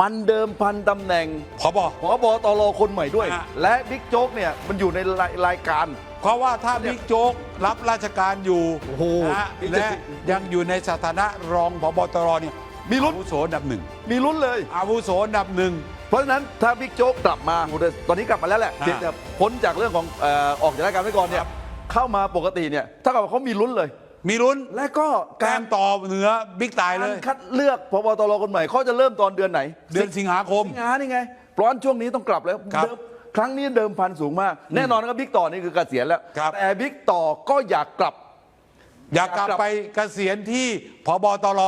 มันเดิมพันตำแหน่งพบ พบตรคนใหม่ด้วยฮะและบิ๊กโจ๊กเนี่ยมันอยู่ในรายรายการ เพราะว่าถ้าบิ๊กโจ๊กรับราชการอยู่โอ้โหนะฮะนี่จะและยังอยู่ในสถานะรองพบตรเนี่ยมีลุ้นอาวุโสอันดับหนึ่งมีลุ้นเลย อาวุโสอันดับหนึ่ง เพราะฉะนั้นถ้าบิ๊กโจ๊กกลับมาตอนนี้กลับมาแล้วแหละอ่าเพียงแต่พ้นจากเรื่องของเอ่อออกจากราชการไว้ก่อนเนี่คยรับ เข้ามาปกติเนี่ยถ้ากับว่าเขามีลุ้นเลย มีลุ้นและก็กาการรต่อเหนือบิ๊กตายเลการย คัดเลือกพบตรคนใหม่เขาจะเริ่มตอนเดือนไหนเดือนสิงหาคม สิงหานี่ไงเพราะฉะนั้นช่วงนี้ต้องกลับแล้วครับเดิมครั้งนี้เดิมพันสูงมาก แน่นอนนะครับบิ๊กต่อนี่คือเกษียณแล้ว ครับ แต่บิ๊กต่อก็อยากกลับ อยากกลับอยากกลับไปเกษียณที่พบตร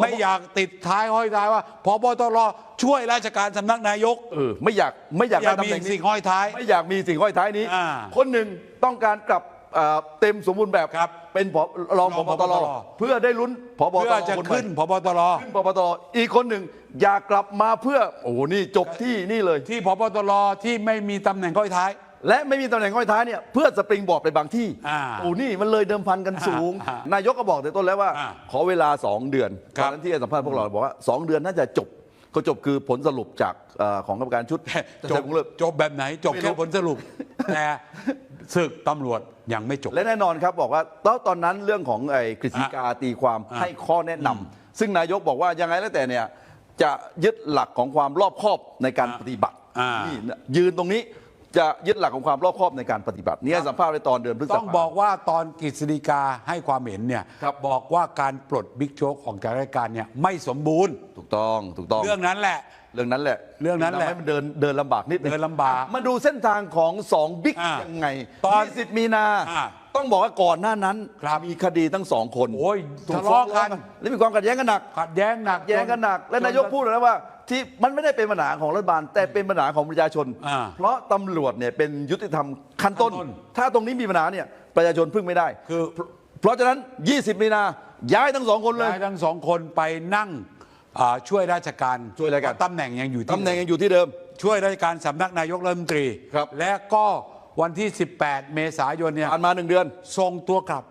ไม่อยากติดท้ายห้อยท้ายว่าพบตรช่วยราชการสำนักนายกเออไม่อยากไม่อยากอยากได้ตำมีแหน่งสิ่นี้งห้อยท้าย ไม่อยากมีสิ่งห้อยท้ายนี้ อ่า คนหนึ่งต้องการกลับ เอ่อเต็มสมบูรณ์แบบครับเป็นผอรองรพองบตร ผบตร เพื่อได้ลุ้นพบเพื่ตอรจะคนใหม่ขึ้นพบตรขึ้นพบตรอีกคนหนึ่งอยากกลับมาเพื่อโอ้โหนี่จบที่นี่เลย ที่พบตรที่ไม่มีตำแหน่งห้อยท้าย และไม่มีตำแหน่งห้อยท้ายเนี่ยเพื่อสปริงบอร์ดไปบางที่อ่าโอ้นี่มันเลยเดิมพันกันสูง อ่านายกก็บอกแต่ต้นแล้วว่า อ่าขอเวลา 2 เดือนครัตอบนนั้นที่ให้สัมภาษณ์พวกเราบอกว่า 2 เดือนน่าจะจบ ก็จบคือผลสรุปจากเอ่อของกรรมการชุดจจะบคงเลิก จบแบบไหน จบไม่รู้ แค่ผลสรุป แต่ศึกตำรวจยังไม่จบ และแน่นอนครับบอกว่าแล้วตอนนั้นเรื่องของไอ้กฤษฎีกาตีความอ่าให้ข้อแนะนำซึ่งนายกบอกว่ายังไงแล้วแต่เนี่ยจะยึดหลักของความรอบคอบในการปฏิบัติอ่านี่นะยืนตรงนี้ จะยึดหลักของความรอบคอบในการปฏิบัตินี่ให้สัมภาษณ์ไปตอนเดือนพฤษภาต้องบอกว่าตอนกฤษฎีกาให้ความเห็นเนี่ยครับบอกว่าการปลดบิ๊กโจ๊กออกจากราชการเนี่ยไม่สมบูรณ์ ถูกต้องถูกต้องเรื่องนั้นแหละ เรื่องนั้นแหละ เรื่องนั้นแหละทำให้มันเดินเดินลำบากนิดนึงเดินลำบากอะมาดูเส้นทางของสองบิ๊กอ่ายังไงตอน20มีนาอ่า ต้องบอกว่าก่อนหน้านั้นครับมีคดีทั้งสองคนโอ้ยถูกทะฟ้อเลาะงกัร้องนกัน และมีความขัดแย้งกันหนัก ขัดแย้งหนัก แย้งกันหนัก และนายกพูดแล้วว่าที่มันไม่ได้เป็นปัญหาของรัฐบาล แต่เป็นปัญหาของประชาชน อ่าเพราะตำรวจเนี่ยเป็นยุติธรรมขั้นต้น ขั้นต้นถ้าตรงนี้มีปัญหาเนี่ยประชาชนพึ่งไม่ได้คือ เพราะเพราะฉะนั้น 20 มีนาย้ายทั้งสองคนเลยย้ายทั้งสองคนไปนั่งอ่าช่วยราชการช่วยราชการ เพะตำแหน่งยังอยู่ที่ตำแหน่งยังอยู่ที่เดิม ช่วยราชการสำนักนายกรัฐมนตรี ครับและก็ วันที่ 18 เมษายนเนี่ยผ่านมาหนึ่งเดือนส่งตัวกลับ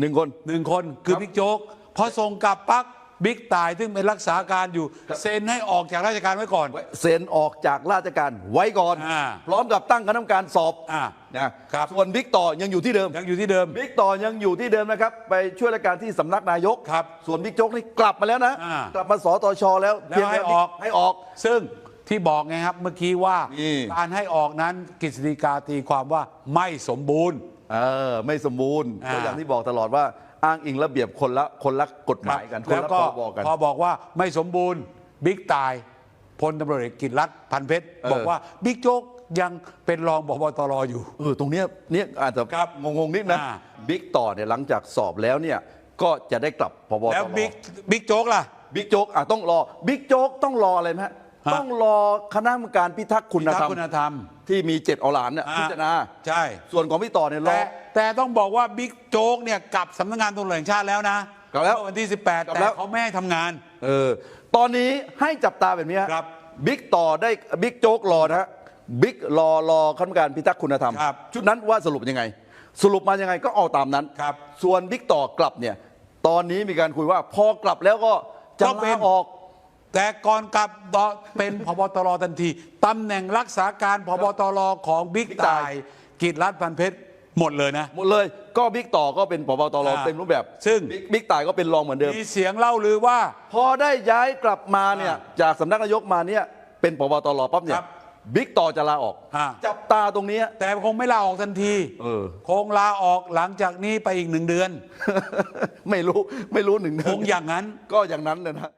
หนึ่งคน หนึ่งคนคือครับบิ๊กโจ๊กพอส่งกลับปักบิ๊กตายซึ่งเป็นรักษาการอยู่ เซ็นให้ออกจากราชการไว้ก่อน เซ็นออกจากราชการไว้ก่อน อ่าพร้อมกับตั้งคณะกรรมการสอบอ่านะครับ ส่วนบิ๊กต่อยังอยู่ที่เดิมยังอยู่ที่เดิม บิ๊กต่อยังอยู่ที่เดิมนะครับ ไปช่วยราชการที่สำนักนายกครับส่วนบิ๊กโจ๊กนี่กลับมาแล้วนะ อ่ากลับมาสตชแล้วแล้วเพียงให้ออกให้ออก ซึ่ง ที่บอกไงครับเมื่อกี้ว่านี่ การให้ออกนั้นกฤษฎีกาตีความว่าไม่สมบูรณ์ เออไม่สมบูรณ์อ่า ก็อย่างที่บอกตลอดว่าอ้างอิงระเบียบคนละคนละกฎหมายกันคนแล้วละก็พรบกัน พอบอกว่าไม่สมบูรณ์บิ๊กตายพลตำรวจเอกกิตรัตน์พันเพชรเออ บอกว่าบิ๊กโจ๊กยังเป็นรองบพตรอยู่ เออตรงเนี้ยเนี่ยอาจจะครับงงๆนิดนะอ่า บิ๊กต่อเนี่ยหลังจากสอบแล้วเนี่ยก็จะได้กลับพบตรแล้วบิ๊กบิ๊กโจ๊กล่ะ บิ๊กโจ๊กอะต้องรอบิ๊กโจ๊กต้องรออะไรไหมฮะฮะ ต้องรอคณะกรรมการพิทักษ์คุณธรรมคุณธรรม ที่มีเจ็ดอหลานเนี่ยอ่าพิจารณาใช่ ส่วนของพี่ต่อเนี่ยรอแต่แต่ต้องบอกว่าบิ๊กโจ๊กเนี่ยกลับสำนักงานตำรวจแห่งชาติแล้วนะกลับแล้วเมื่อวันที่กลั18บแต่แล้วเขาไม่ให้ทำงาน เออ ตอนนี้ให้จับตาแบบนี้ฮะครับบิ๊กต่อได้บิ๊กโจ๊กรอนะฮะบิ๊กรอรอคณะกรรมการพิทักษ์คุณธรรมครับชุดนั้นว่าสรุปยังไง สรุปมายังไงก็เอาตามนั้นครับส่วนบิ๊กต่อกลับเนี่ยตอนนี้มีการคุยว่าพอกลับแล้วก็จะก็เป็ลานออก แต่ก่อนกลับเป็นพบตรทันทีตำแหน่งรักษาการพบตรของบิ๊กบิ๊กตาตายยกิตรัตน์พันเพชรหมดเลยนะ หมดเลยก็บิ๊กต่อก็เป็นพบตรอ่าเต็มรูปแบบ ซึ่งบิ๊กบิ๊กต่ายก็เป็นรองเหมือนเดิมมีเสียงเล่าลือว่า พอได้ย้ายกลับมาเนี่ยอ่าจากสำนักนายกมาเนี่ยเป็นพบตรปั๊บเนี่คยรับบิ๊กต่อจะลาออกอ่าจับตาตรงนี้ แต่คงไม่ลาออกทันทีเออคงลาออกหลังจากนี้ไปอีกหนึ่งเดือน ไม่รู้ไม่รู้หนึ่งเดืคอนงอย่างนั้นก็อย่างนั้นเลยนะ